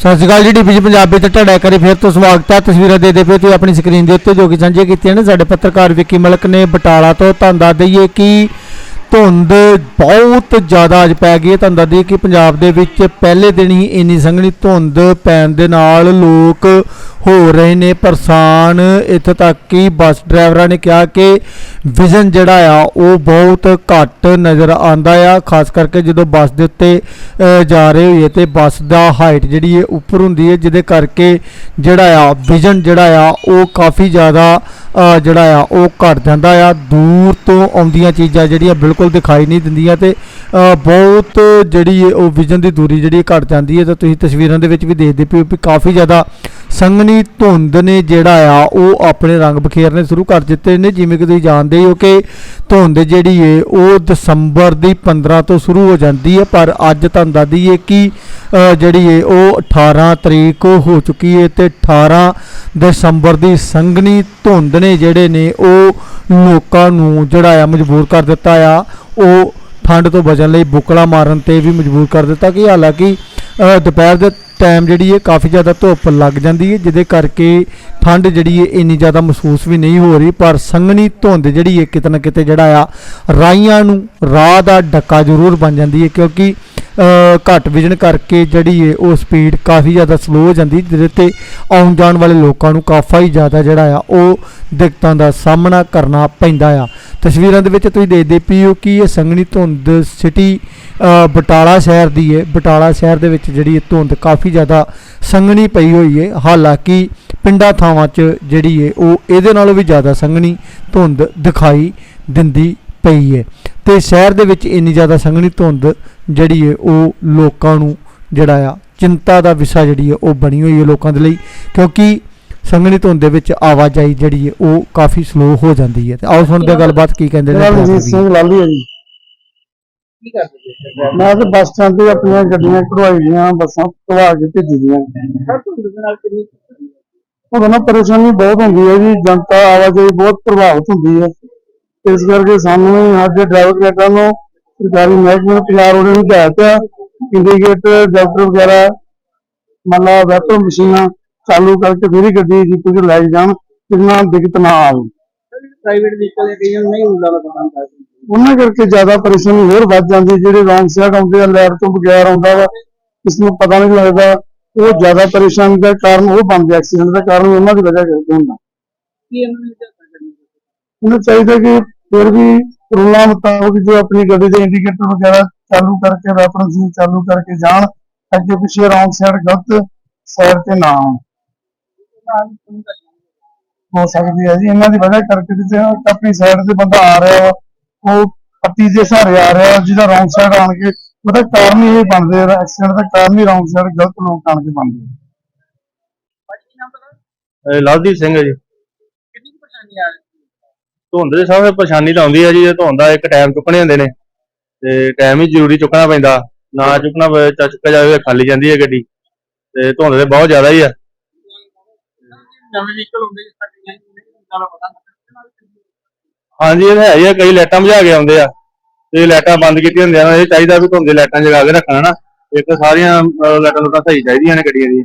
ਸਤਿ ਸ਼੍ਰੀ ਅਕਾਲ ਜੀ ਡੀਪੀਜੀ ਪੰਜਾਬੀ ਤੇ ਤੁਹਾਡਾ ਇੱਕ ਫਿਰ ਤੋਂ ਸਵਾਗਤ ਹੈ। ਤਸਵੀਰਾਂ ਦੇ ਦੇ ਪਏ ਤੁਸੀਂ ਆਪਣੀ ਸਕਰੀਨ ਦੇ ਉੱਤੇ ਜੋ ਕਿ ਸਾਂਝੀਆਂ ਕੀਤੀਆਂ ਨੇ। ਸਾਡੇ ਪੱਤਰਕਾਰ ਵਿੱਕੀ ਮਲਕ ਨੇ ਬਟਾਲਾ ਤੋਂ ਤੁਹਾਨੂੰ ਦੱਸ ਦਈਏ ਕਿ ਧੁੰਦ ਬਹੁਤ ਜ਼ਿਆਦਾ ਅੱਜ ਪੈ ਗਈ ਹੈ। ਤੁਹਾਨੂੰ ਦੱਸ ਦਈਏ ਕਿ ਪੰਜਾਬ ਦੇ ਵਿੱਚ ਪਹਿਲੇ ਦਿਨ ਹੀ ਇੰਨੀ ਸੰਘਣੀ ਧੁੰਦ ਪੈਣ ਦੇ ਨਾਲ ਲੋਕ ਹੋ ਰਹੇ ਨੇ ਪਰੇਸ਼ਾਨ ਇੱਥੇ ਤੱਕ ਕਿ ਬੱਸ ਡਰਾਈਵਰਾਂ ਨੇ ਕਿਹਾ ਕਿ ਵਿਜ਼ਨ ਜਿਹੜਾ ਆ, ਉਹ ਬਹੁਤ ਘੱਟ ਨਜ਼ਰ ਆਂਦਾ ਆ। ਖਾਸ ਕਰਕੇ ਜਦੋਂ ਬੱਸ ਦੇ ਉੱਤੇ ਜਾ ਰਹੇ ਹੋਈਏ ਤੇ ਬੱਸ ਦਾ ਹਾਈਟ ਜਿਹੜੀ ਹੈ ਉੱਪਰ ਹੁੰਦੀ ਹੈ, ਜਿਹਦੇ ਕਰਕੇ ਜਿਹੜਾ ਆ, ਵਿਜ਼ਨ ਜਿਹੜਾ ਆ, ਉਹ ਕਾਫੀ ਜ਼ਿਆਦਾ ਜਿਹੜਾ ਆ, ਉਹ ਘਟ ਜਾਂਦਾ ਆ। ਦੂਰ ਤੋਂ ਆਉਂਦੀਆਂ ਚੀਜ਼ਾਂ ਜਿਹੜੀਆਂ ਬਿਲਕੁਲ ਦਿਖਾਈ ਨਹੀਂ ਦਿੰਦੀਆਂ ਤੇ ਬਹੁਤ ਜਿਹੜੀ ਹੈ ਉਹ ਵਿਜ਼ਨ ਦੀ ਦੂਰੀ ਜਿਹੜੀ ਘਟ ਜਾਂਦੀ ਹੈ। ਤਾਂ ਤੁਸੀਂ ਤਸਵੀਰਾਂ ਦੇ ਵਿੱਚ ਵੀ ਦੇਖਦੇ ਪਏ ਹੋ ਵੀ ਕਾਫੀ ਜ਼ਿਆਦਾ ਸੰਘਣੀ ਧੁੰਦ ਨੇ ਜਿਹੜਾ ਆ, ਉਹ ਆਪਣੇ ਰੰਗ ਬਖੇਰਨੇ ਸ਼ੁਰੂ ਕਰ ਦਿੱਤੇ ਨੇ। ਜਿਵੇਂ ਕਿ ਤੁਸੀਂ ਜਾਣਦੇ ਹੀ ਹੋ ਕਿ ਧੁੰਦ ਜਿਹੜੀ ਏ, ਉਹ ਦਸੰਬਰ ਦੀ 15 ਤੋਂ ਸ਼ੁਰੂ ਹੋ ਜਾਂਦੀ ਹੈ ਪਰ ਅੱਜ ਤੁਹਾਨੂੰ ਦੱਸ ਦਈਏ ਕਿ ਜਿਹੜੀ ਏ, ਉਹ 18 ਤਰੀਕ ਹੋ ਚੁੱਕੀ ਹੈ ਤੇ 18 ਦਸੰਬਰ ਦੀ ਸੰਘਣੀ ਧੁੰਦ ਨੇ ਜਿਹੜੇ ਨੇ, ਉਹ ਲੋਕਾਂ ਨੂੰ ਜਿਹੜਾ ਆ ਮਜਬੂਰ ਕਰ ਦਿੱਤਾ ਆ। ਉਹ ਠੰਡ ਤੋਂ ਬਚਣ ਲਈ ਬੁਕਲਾ ਮਾਰਨ ਤੇ ਵੀ ਮਜਬੂਰ ਕਰ ਦਿੱਤਾ। ਕਿ ਹਾਲਾਂਕਿ ਦੁਪਹਿਰ ਦੇ ਟਾਈਮ ਜਿਹੜੀ ਹੈ, ਕਾਫੀ ਜ਼ਿਆਦਾ ਧੁੱਪ ਲੱਗ ਜਾਂਦੀ ਹੈ, ਜਿਹਦੇ ਕਰਕੇ ਠੰਡ ਜਿਹੜੀ ਹੈ, ਇੰਨੀ ਜ਼ਿਆਦਾ ਮਹਿਸੂਸ ਵੀ ਨਹੀਂ ਹੋ ਰਹੀ, ਪਰ ਸੰਘਣੀ ਧੁੰਦ ਜਿਹੜੀ ਹੈ, ਕਿਤੇ ਨਾ ਕਿਤੇ ਜਿਹੜਾ ਆ, ਰਾਈਆਂ ਨੂੰ ਰਾਹ ਦਾ ਡੱਕਾ ਜ਼ਰੂਰ ਬਣ ਜਾਂਦੀ ਹੈ, ਕਿਉਂਕਿ ਘੱਟ ਵਿਜਨ ਕਰਕੇ ਜਿਹੜੀ ਹੈ ਉਹ ਸਪੀਡ ਕਾਫੀ ਜ਼ਿਆਦਾ ਸਲੋ ਹੋ ਜਾਂਦੀ, ਜਿਹਦੇ ਤੇ ਆਉਣ ਜਾਣ ਵਾਲੇ ਲੋਕਾਂ ਨੂੰ ਕਾਫੀ ਜ਼ਿਆਦਾ ਜਿਹੜਾ ਆ, ਉਹ ਦਿੱਕਤਾਂ ਦਾ ਸਾਹਮਣਾ ਕਰਨਾ ਪੈਂਦਾ ਆ। ਤਸਵੀਰਾਂ ਦੇ ਵਿੱਚ ਤੁਸੀਂ ਦੇਖਦੇ ਪਏ ਹੋ ਕਿ ਇਹ ਸੰਘਣੀ ਧੁੰਦ ਸਿਟੀ ਬਟਾਲਾ ਸ਼ਹਿਰ ਦੀ ਹੈ ਬਟਾਲਾ ਸ਼ਹਿਰ ਦੇ ਵਿੱਚ ਜਿਹੜੀ ਇਹ ਧੁੰਦ ਕਾਫੀ ਜ਼ਿਆਦਾ ਸੰਘਣੀ ਪਈ ਹੋਈ ਹੈ ਹਾਲਾਂਕਿ ਪਿੰਡਾਂ ਥਾਵਾਂ 'ਚ ਜਿਹੜੀ ਹੈ ਉਹ ਇਹਦੇ ਨਾਲੋਂ ਵੀ ਜ਼ਿਆਦਾ ਸੰਘਣੀ ਧੁੰਦ ਦਿਖਾਈ ਦਿੰਦੀ ਪਈ ਹੈ ਤੇ ਸ਼ਹਿਰ ਦੇ ਵਿੱਚ ਇੰਨੀ ਜ਼ਿਆਦਾ ਸੰਘਣੀ ਧੁੰਦ ਜਿਹੜੀ ਹੈ ਉਹ ਲੋਕਾਂ ਨੂੰ ਜਿਹੜਾ ਆ ਚਿੰਤਾ ਦਾ ਵਿਸ਼ਾ ਜਿਹੜੀ ਹੈ ਉਹ ਬਣੀ ਹੋਈ ਹੈ ਲੋਕਾਂ ਦੇ ਲਈ। ਕਿਉਂਕਿ ਸੰਘਣੀ ਧੁੰਦ ਦੇ ਵਿੱਚ ਆਵਾਜਾਈ ਜਿਹੜੀ ਹੈ ਉਹ ਕਾਫੀ ਸਲੋ ਹੋ ਜਾਂਦੀ ਹੈ ਤੇ ਆਓ ਸੁਣਦੇ ਹਾਂ ਗੱਲਬਾਤ ਕੀ ਕਹਿੰਦੇ ਨੇ ਵੀ। ਸਿੰਘ ਲਾਲੀ ਹੈ ਜੀ। ਕੀ ਕਰਦੇ ਜੀ ਮੈਂ ਤੇ ਬੱਸ ਸਟੈਂਡ ਤੇ ਆਪਣੀਆਂ ਗੱਡੀਆਂ ਕਢਵਾਈ ਦੀਆਂ ਬੱਸਾਂ ਕਢਵਾ ਕੇ ਭੇਜੀ ਦੀਆਂ। ਨਾਲ ਪਰੇਸ਼ਾਨੀ ਬਹੁਤ ਹੁੰਦੀ ਹੈ ਜੀ ਜਨਤਾ ਆਵਾਜਾਈ ਬਹੁਤ ਪ੍ਰਭਾਵਿਤ ਹੁੰਦੀ ਹੈ। ਇਸ ਕਰਕੇ ਸਾਨੂੰ ਅੱਜ ਡਰਾਈਵਰ ਕਨੇਡਾ ਨੂੰ ਸਰਕਾਰੀ ਮਹਿਕਮੇ ਨੂੰ ਪੰਜਾਬ ਰੋਡ ਨੂੰ ਹਦਾਇਤ ਆ। ਇੰਡੀਕੇਟਰ ਡਾਕਟਰ ਵਗੈਰਾ ਮੰਨ ਵੈਪਰ ਮਸ਼ੀਨਾਂ ਚਾਲੂ ਕਰਕੇ ਫਿਰ ਹੀ ਗੱਡੀ ਜੀ ਕੁਝ ਲੈ ਜਾਣ ਜਿਸ ਨਾਲ ਦਿੱਕਤ ਨਾ ਆਵੇ। ਪ੍ਰਾਈਵੇਟ ਵਹੀਕਲ ਹੈ ਕਈਆਂ ਨੂੰ ਨਹੀਂ ਹੁੰਦਾ ਪਤਾ ਹੁੰਦਾ ਉਹਨਾਂ ਕਰਕੇ ਜ਼ਿਆਦਾ ਪਰੇਸ਼ਾਨੀ ਹੋਰ ਵੱਧ ਜਾਂਦੀ। ਜਿਹੜੇ ਰੌਂਗ ਸਾਈਡ ਆਉਂਦੇ ਆ ਲੈਟ ਤੋਂ ਬਗੈਰ ਆਉਂਦਾ ਵਾ ਇਸ ਨੂੰ ਪਤਾ ਨਹੀਂ ਲੱਗਦਾ ਉਹ ਜ਼ਿਆਦਾ ਪਰੇਸ਼ਾਨੀ ਦਾ ਕਾਰਨ ਉਹ ਬਣਦੇ ਐਕਸੀਡੈਂਟ ਦਾ ਕਾਰਨ ਉਹਨਾਂ ਦੀ ਵਜ੍ਹਾ ਕਰਕੇ ਹੁੰਦਾ। ਕੀ ਇਹਨਾਂ ਉਹਨੂੰ ਚਾਹੀਦਾ ਕਿ ਫਿਰ ਵੀ ਰੂਲਾਂ ਮੁਤਾਬਕ ਜੋ ਆਪਣੀ ਗੱਡੀ ਦੇ ਇੰਡੀਕੇਟਰ ਵਗੈਰਾ ਚਾਲੂ ਕਰਕੇ ਰੈਫਰੈਂਸ ਨੂੰ ਚਾਲੂ ਕਰਕੇ ਜਾਣ ਅੱਗੇ ਪਿੱਛੇ ਰੌਂਗ ਸਾਈਡ ਗਲਤ ਸਾਈਡ ਤੇ ਨਾ ਆਉਣ। ਹੋ ਸਕਦੀ ਹੈ ਜੀ ਇਹਨਾਂ ਦੀ ਵਜ੍ਹਾ ਕਰਕੇ ਜਿੱਥੇ ਆਪਣੀ ਸਾਈਡ ਤੇ ਬੰਦਾ ਆ ਰਿਹਾ ਉਹ ਪੱਤੀ ਦੇ ਸਹਾਰੇ ਆ ਰਿਹਾ ਜਿਹਦਾ ਰੌਂਗ ਸਾਈਡ ਆਣ ਕੇ ਉਹਦਾ ਕਾਰਨ ਹੀ ਇਹ ਬਣਦੇ ਆ ਐਕਸੀਡੈਂਟ ਦਾ ਕਾਰਨ ਹੀ ਰੌਂਗ ਸਾਈਡ ਗਲਤ ਲੋਕ ਆਣ ਕੇ ਬਣਦੇ ਲਵਦੀਪ ਸਿੰਘ ਹੈ ਜੀ। ਕਿੰਨੀ ਪਰੇਸ਼ਾਨੀ ਆ ਰਹੀ? ਧੁੰਦ ਦੇ ਸਾਹਮਣੇ ਪਰੇਸ਼ਾਨੀ ਤਾਂ ਆਉਂਦੀ ਹੈ ਜੀ ਇਹ ਧੁੰਦ ਦਾ ਇੱਕ ਟਾਈਮ ਚੁੱਕਣੇ ਹੁੰਦੇ ਨੇ ਤੇ ਟਾਈਮ ਹੀ ਜ਼ਰੂਰੀ ਚੁੱਕਣਾ ਪੈਂਦਾ ਨਾ ਚੁੱਕਣਾ ਤਾਂ ਚੁੱਕਿਆ ਜਾਵੇ ਖਾਲੀ ਜਾਂਦੀ ਹੈ ਗੱਡੀ ਤੇ ਧੁੰਦ ਦੇ ਬਹੁਤ ਜ਼ਿਆਦਾ ਹੀ ਆ। ਨਵੇਂ ਵਹੀਕਲ ਹੁੰਦੇ ਜਿਸ ਤੱਕ ਨਹੀਂ ਹੁੰਦਾ ਪਤਾ ਹਾਂਜੀ ਇਹ ਹੈ ਹੀ ਆ ਕਈ ਲਾਈਟਾਂ ਬੁਝਾ ਕੇ ਆਉਂਦੇ ਆ ਤੇ ਲਾਈਟਾਂ ਬੰਦ ਕੀਤੀਆਂ ਹੁੰਦੀਆਂ ਨੇ ਇਹ ਚਾਹੀਦਾ ਵੀ ਧੁੰਦ ਦੇ ਲਾਈਟਾਂ ਜਗਾ ਕੇ ਰੱਖਣਾ ਨਾ ਇੱਕ ਸਾਰੀਆਂ ਲਾਈਟਾਂ ਲੂਟਾਂ ਸਹੀ ਚਾਹੀਦੀਆਂ ਨੇ ਗੱਡੀਆਂ ਦੀ